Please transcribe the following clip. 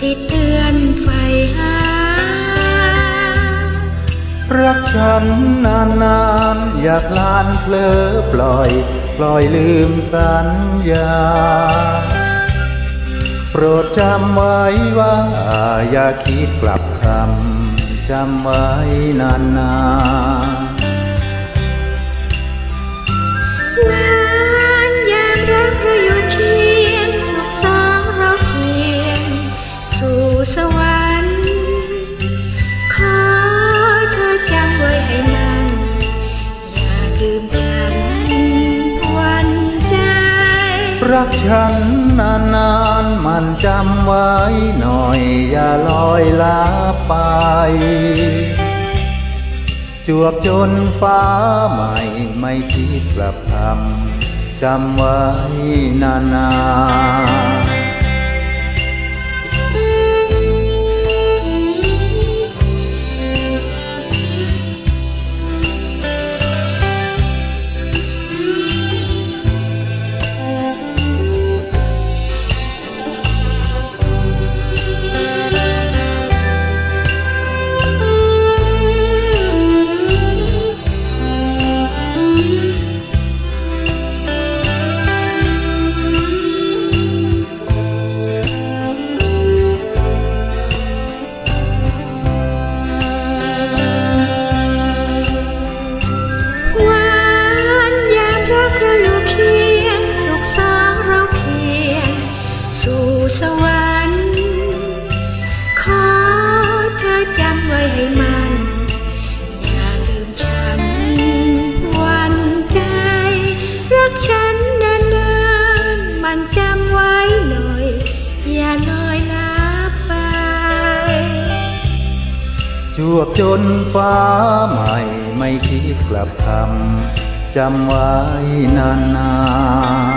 ที่เตือนไฟหารักฉันนานนานๆอยากลานเพลอปล่อย ปล่อยลืมสัญญา โปรดจำไว้ว่า อย่าคิดกลับคำจำไว้นานนาน รักฉันนานนานๆมันจำไว้หน่อย อย่าลอยลาไป จวบจนฟ้าใหม่ไม่คิดกลับคำจำไว้นานนานๆ สู่สวรรค์ ขอเธอจำไว้ให้มัน อย่าลืมฉัน วันใจ รักฉันนานๆมันจำไว้หน่อย อย่าลอยลับไป จวบจนฟ้าใหม่ไม่คิดกลับคำจำไว้นานๆ